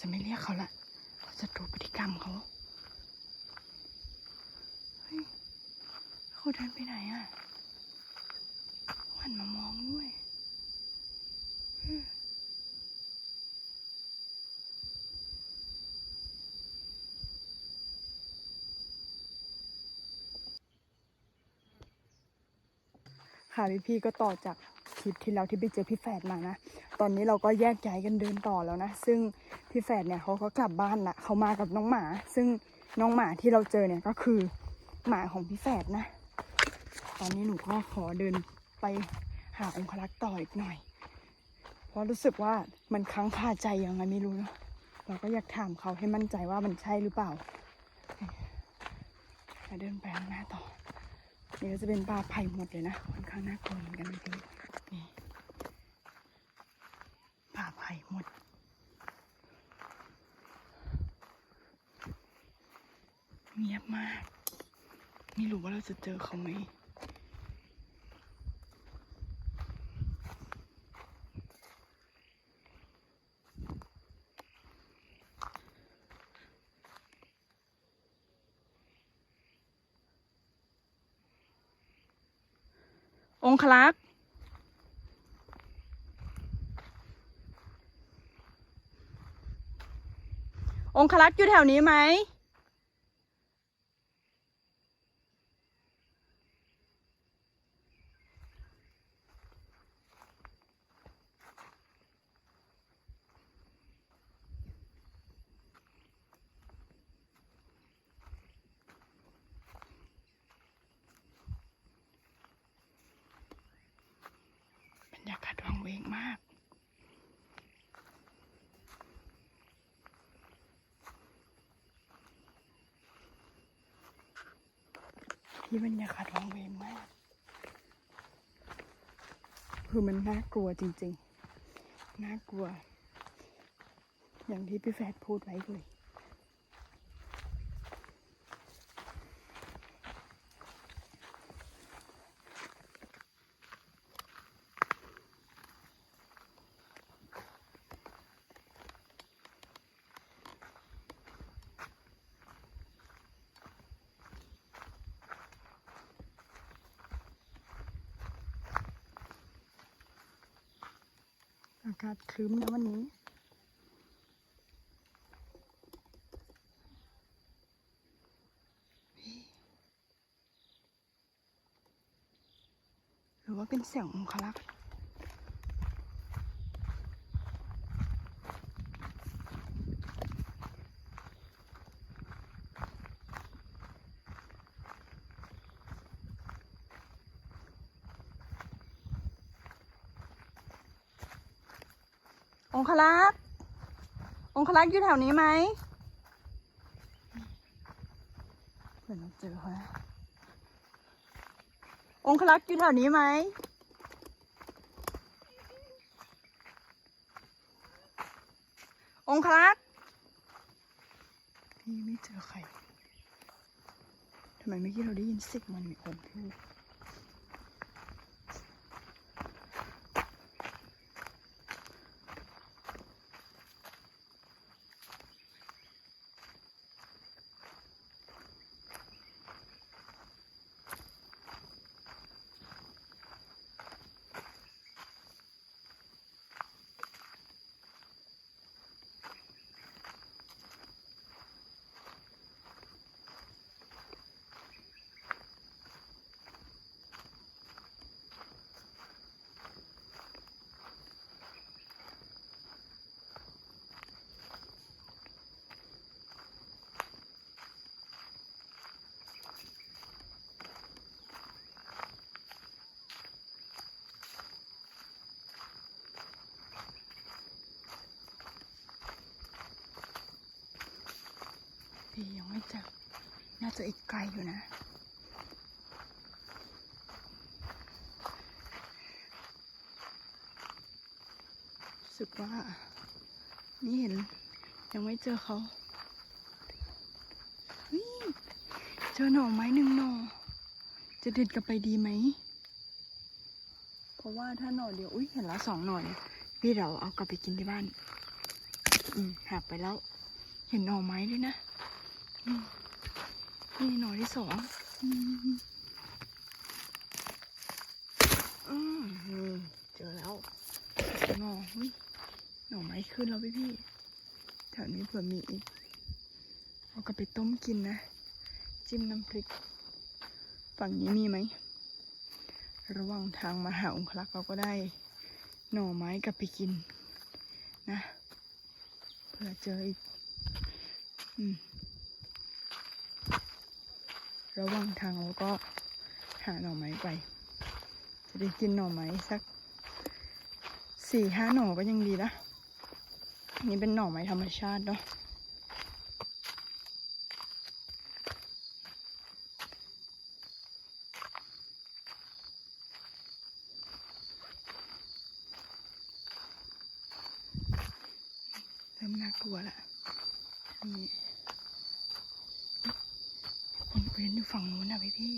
จะไม่เรียกเขาละเราจะดูพฤติกรรมเขาเฮ้ยเขาเดินไปไหนอะหันมามองด้วยค่ะพี่พี่ก็ต่อจาก คลิปที่แล้วที่ไปเจอพี่แฝดมานะ ตอนนี้เราก็แยกย้ายกันเดินต่อแล้วนะ ซึ่งพี่แฝดเนี่ยเขาก็กลับบ้านละเขามากับน้องหมา ซึ่งน้องหมาที่เราเจอเนี่ยก็คือหมาของพี่แฝดนะ ตอนนี้หนูก็ขอเดินไปหาองคลักษ์ต่ออีกหน่อย เพราะรู้สึกว่ามันค้างคาใจยังไงไม่รู้เนอะเราก็อยากถามเขาให้มั่นใจว่ามันใช่หรือเปล่าเดินไปข้างหน้าต่อนี่ก็จะเป็นป่าไผ่หมดเลยนะค่อนข้างน่ากลัวเหมือนกันนะพี่ นี่ป่าไผ่หมด เงียบมาก ไม่รู้ว่าเราจะเจอเขาไหมองคลักษ์ องคลักษ์อยู่แถวนี้ไหม บรรยากาศวังเวงมาก ที่บรรยากาศวังเวงมาก คือมันน่ากลัวจริง ๆ น่ากลัว อย่างที่พี่แฟดพูดไว้เลยากาศครึ้มนะวันนี้ หรือว่าเป็นเสียงองคลักษ์ องคลักษ์องคลักษ์อยู่แถวนี้ไหมเพื่อนเราเจอเขาองคลักษ์อยู่แถวนี้ไหมองคลักษ์พี่ไม่เจอใครทำไมเมื่อกี้เราได้ยินเสิงมันมีคนพูด่จอน่าจะอีกไกลอยู่นะ สึกว่า นี่เห็น ยังไม่เจอเขาเฮ้ยเจอหน่อไม้หนึ่งหน่อ จะเด็ดกลับไปดีไหม เพราะว่าถ้าหน่อเดียว อุ้ยเห็นแล้วสองหน่อเนี่ยพี่เราเอากลับไปกินที่บ้าน อืมหักไปแล้ว เห็นหน่อไม้ด้วยนะ นี่หน่อที่สองอืมอืมนี่เจอแล้วหน่อเฮ้ยหน่อไม้ขึ้นแล้วพี่พี่ๆแถวนี้เผื่อมีอีกเอากลับไปต้มกินนะ จิ้มน้ำพริก ฝั่งนี้มีไหม ระหว่างทางมาหาองคลักษ์เราก็ได้หน่อไม้กลับไปกิน นะ เผื่อเจออีก อืม ระหว่างทางเราก็หาหน่อไม้ไป จะได้กินหน่อไม้สักสี่ห้าหน่อก็ยังดีนะนี่เป็นหน่อไม้ธรรมชาติเนาะเริ่มน่ากลัวละนี่ คนคุยกันอยู่ฝั่งนู้นนะพี่พี่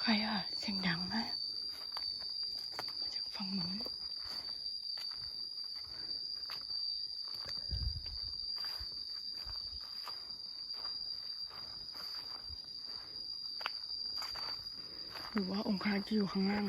ใครอะ เสียงดังมากมาจากฝั่งนู้นหรือว่าองค์คาจะอยู่ข้างล่าง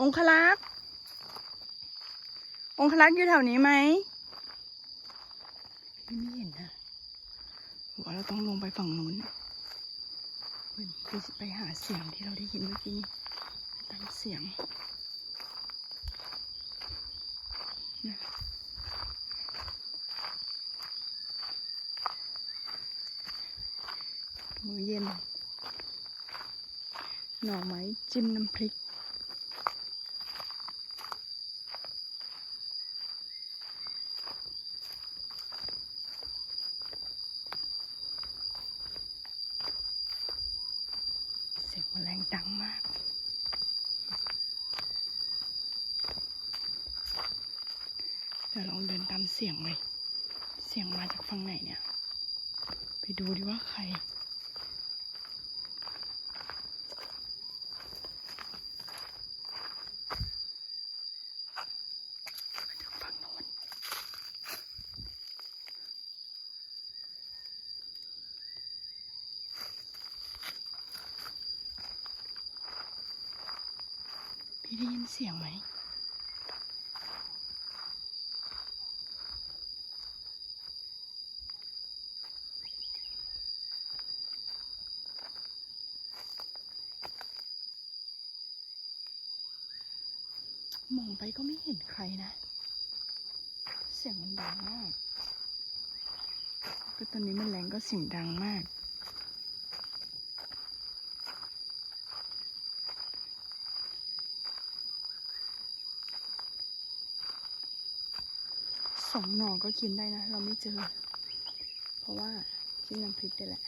องคลักษ์องคลักษ์อยู่แถวนี้ไหมไม่เห็นนะว่าเราต้องลงไปฝั่งนู้นเฮ้ยไปไปหาเสียงที่เราได้ยินเมื่อกี้ตามเสียงนะมือเย็น หน่อไม้จิ้มน้ำพริก เสียงแมลงดังมาก เดี๋ยวลองเดินตามเสียงเลย เสียงมาจากฝั่งไหนเนี่ย ไปดูดิว่าใคร มาจากฝั่งโน้นพี่ได้ยินเสียงไหม มองไปก็ไม่เห็นใครนะ เสียงมันดังมากก็ตอนนี้มันแรงก็เสียงดังมาก สองหน่อก็กินได้นะ เราไม่เจอ เพราะว่าจิ้มน้ำพริกได้แหละ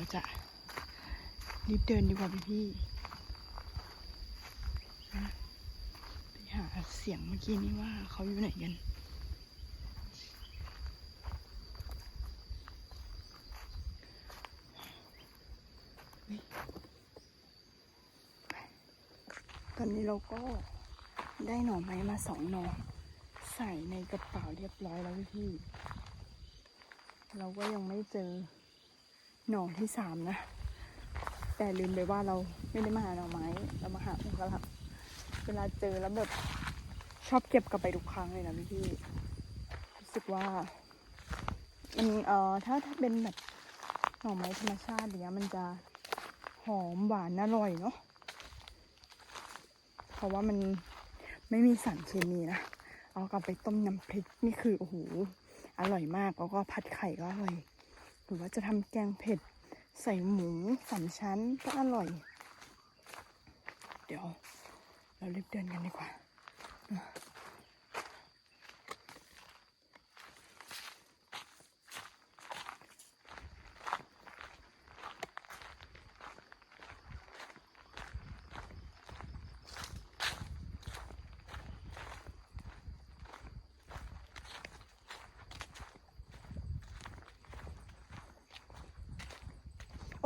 เดี๋ยวเราจะรีบเดินดีกว่าพี่พี่ไปหาเสียงเมื่อกี้นี้ว่าเขาอยู่ไหนกันตอนนี้เราก็ได้หน่อไม้มาสองหน่อใส่ในกระเป๋าเรียบร้อยแล้วพี่ เราก็ยังไม่เจอ หน่อที่สามนะ แต่ลืมไปว่าเราไม่ได้มาหาหน่อไม้ เรามาหาองค์ลักษ์เวลาเจอแล้วแบบชอบเก็บกลับไปทุกครั้งเลยนะพี่พี่รู้สึกว่ามันเอ่อถ้าถ้าเป็นแบบหน่อไม้ธรรมชาติเงี้ยมันจะหอมหวานอร่อยเนาะเพราะว่ามันไม่มีสารเคมีนะเอากลับไปต้มน้ำพริกนี่คือโอ้โหอร่อยมากแล้วก็ผัดไข่ก็อร่อย รือว่าจะทำแกงเผ็ด ใส่หมูสามชั้นก็อร่อย เดี๋ยว เรารีบเดินกันดีกว่า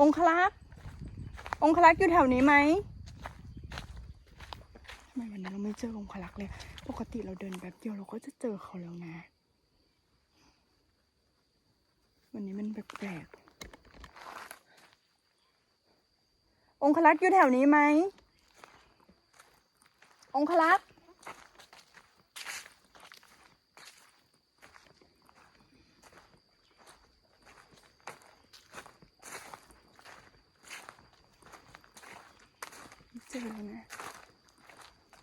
องคลักษ์องคลักษ์อยู่แถวนี้ไหมทำไมวันนี้เราไม่เจอองคลักษ์เลย ปกติเราเดินแบบเดียวเราก็จะเจอเขาแล้วนะ วันนี้มันแปลกๆองคลักษ์อยู่แถวนี้ไหมองคลักษ์ เจอแล้วนะ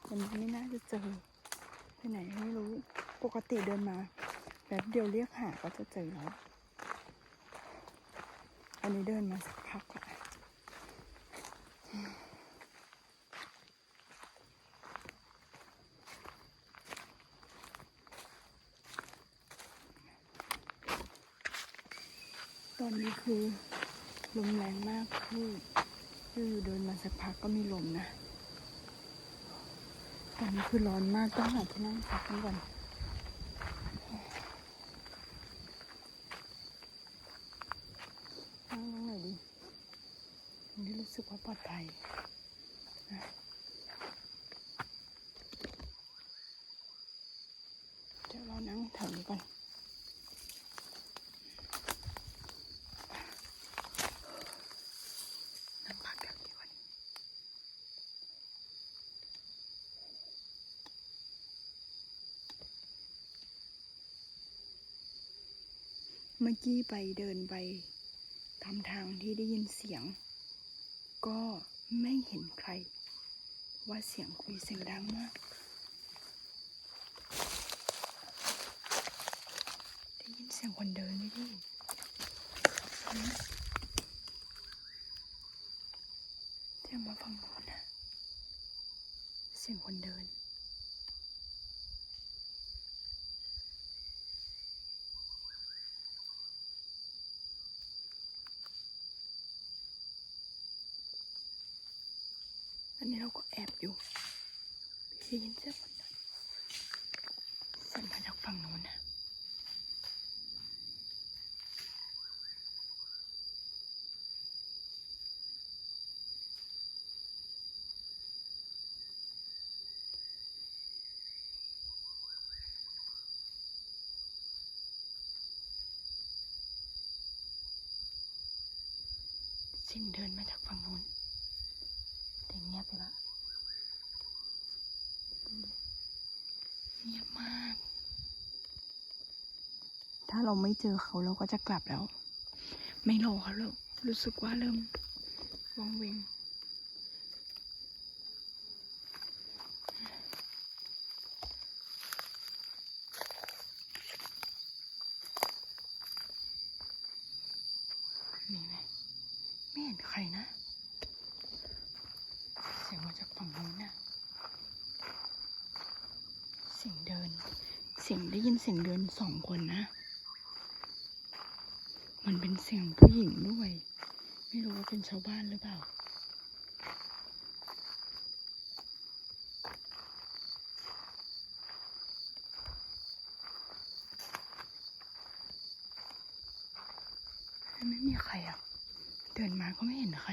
วันนี้ไม่น่าจะเจอไปไหนไม่รู้ ปกติเดินมาแบบเดียวเรียกหาก็จะเจอแล้วอันนี้เดินมาสักพักละตอนนี้คือลมแรงมากคือ คือเดินมาสักพักก็มีลมนะ ตอนนี้คือร้อนมากต้องหาที่นั่งพักกันก่อนงตรงไหนดีตรงนี้รู้สึกว่าปลอดภัยนะเดี๋ยวเรานั่งแถวนี้ก่อน นั่งพักแถวนี้ก่อน เมื่อกี้ไปเดินไปตามทางที่ได้ยินเสียง ก็ไม่เห็นใคร ว่าเสียงคุยเสียงดังมากได้ยินเสียงคนเดินไหมพี่หืมเสียงมาฝั่งโน้นนะเสียงคนเดิน อันนี้เราก็แอบอยู่พี่ได้ยินเสียงคนเดินเสียงมาจากฝั่งโน้นนะสียงเดินมาจากฝั่งโน้น แต่เงียบไปละเงียบมาก ถ้าเราไม่เจอเขาเราก็จะกลับแล้ว ไม่รอเขาแล้วรู้สึกว่าเริ่มวังเวงมีไหมไม่เห็นใครนะ เสียงมาจากฝั่งนู้นน่ะเสียงเดิน เสียงได้ยินเสียงเดินสองคนนะ สียงผู้หญิงด้วย ไม่รู้ว่าเป็นชาวบ้านหรือเปล่า ไม่มีใครอะ เดินมาก็ไม่เห็นใคร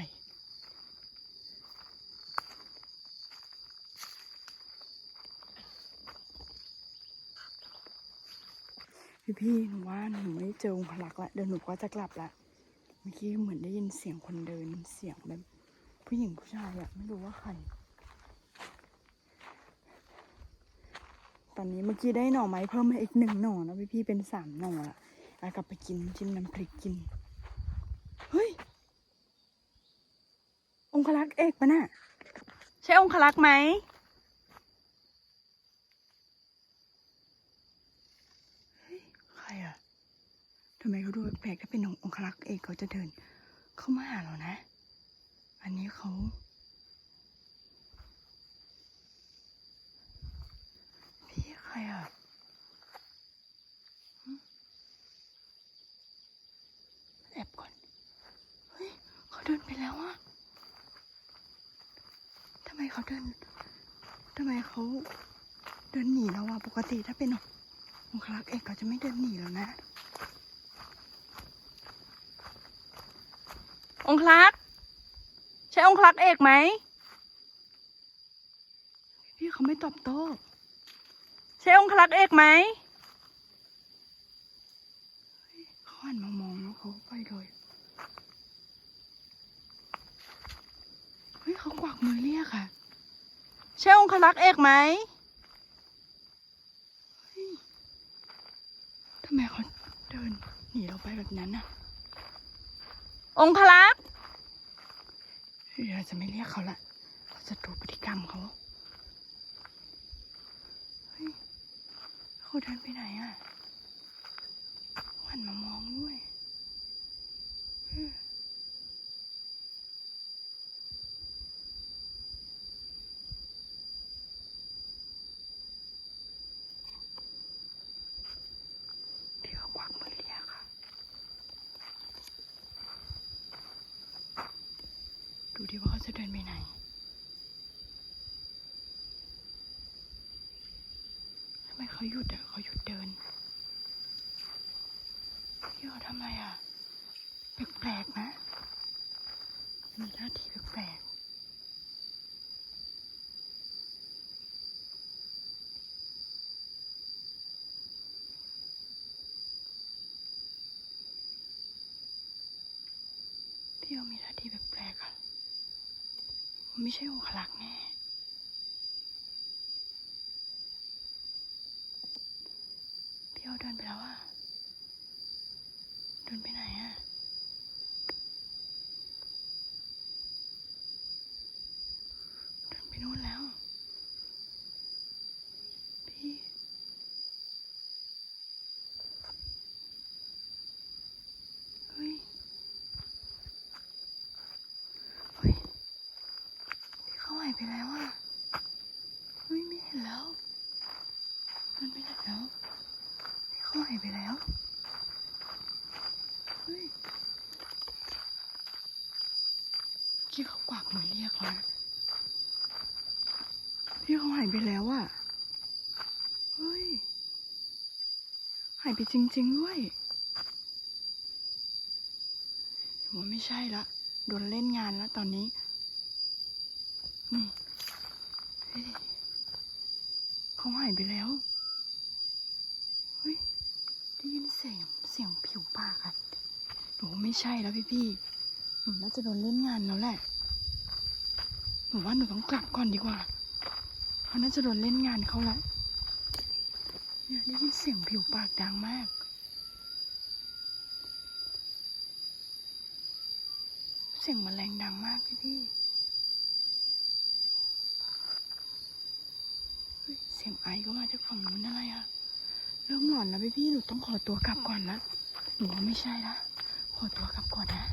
พี่หนูว่าหนูไม่เจอองค์ลักษ์ละเดี๋ยวหนูก็จะกลับละเมื่อกี้เหมือนได้ยินเสียงคนเดินเสียงแบบผู้หญิงผู้ชายอะไม่รู้ว่าใคร ตอนนี้เมื่อกี้ได้หน่อไม้เพิ่มมาอีกหนึ่งหน่อนะพี่พี่เป็นสามหน่อละเอากลับไปกินจิ้มน้ำพริกกิน เฮ้ย องคลักษ์เอกปะน่ะ ใช่องคลักษ์ไหม เฮ้ย ใครอะ ทำไมเขาดูแปลกถ้าเป็นองคลักษ์เอกเขาจะเดิน เข้ามาหาเรานะ อันนี้เขาพี่ใครอะแอบก่อน เฮ้ยเขาเดินไปแล้วอะทำไมเขาเดินทำไมเขาเดินหนีแล้วอะปกติถ้าเป็นองคลักษ์เอกเขาจะไม่เดินหนีแล้วนะ องคลัก ใช่องคลักเอกไหม พี่เขาไม่ตอบโต้ใช่องคลักเอกไหมเขาหันมามองแล้วเขาไปเลยเฮ้ยเขากวักมือเรียกอะใช่องคลักเอกไหมทำไมเขาเดินหนีเราไปแบบนั้นน่ะ องคลักษ์เฮ้ยเราจะไม่เรียกเขาละ เราจะดูพฤติกรรมเขาเฮ้ยเขาเดินไปไหนอะหันมามองด้วยพี่เขากวักมือเรียกค่ะ ดูดิว่าเขา จะเดินไปไหน ทำไมเขาหยุดอะเขาหยุดเดิน พี่เขาทำอะไรอะ แปลกๆนะ มีท่าทีแปลกๆพี่เขามีท่าทีแปลกๆอะ ไม่ใช่องคลักแน่พี่เอาเดินไปแล้วอะเดินไปไหนอะเดินไปนู่นแล้ว พี่ เฮ้ย เฮ้ย พี่เขาหายไปแล้วอะเฮ้ย ไม่เห็นแล้ว เดินไปไหนแล้ว พี่เขาหาย ไปแล้วเฮ้ยพี่เขากวักมือเรียกแล้วนะพี่เขาหายไปแล้วอะเฮ้ย หายไปจริง ๆ ด้วยว่าไม่ใช่ละ โดนเล่นงานแล้วตอนนี้ นี่เขาหายไปแล้ว เฮ้ย ได้ยิน เสียงเสียงผิวปากอะหนูไม่ใช่แล้วพี่พี่หนูน่าจะโดนเล่นงานแล้วแหละ หนูว่าหนูต้องกลับก่อนดีกว่าเขาน่าจะโดนเล่นงานเขาแล้วเนี่ยได้ยินเสียงผิวปากดังมากเสียงแมลงดังมากพี่พี่เฮ้ยเสียงไอก็มาจากฝั่งนู้นอะไรอะ เริ่มหลอนแล้วพี่พี่หนูต้องขอตัวกลับก่อนนะ หนูว่าไม่ใช่ละ ขอตัวกลับก่อนนะ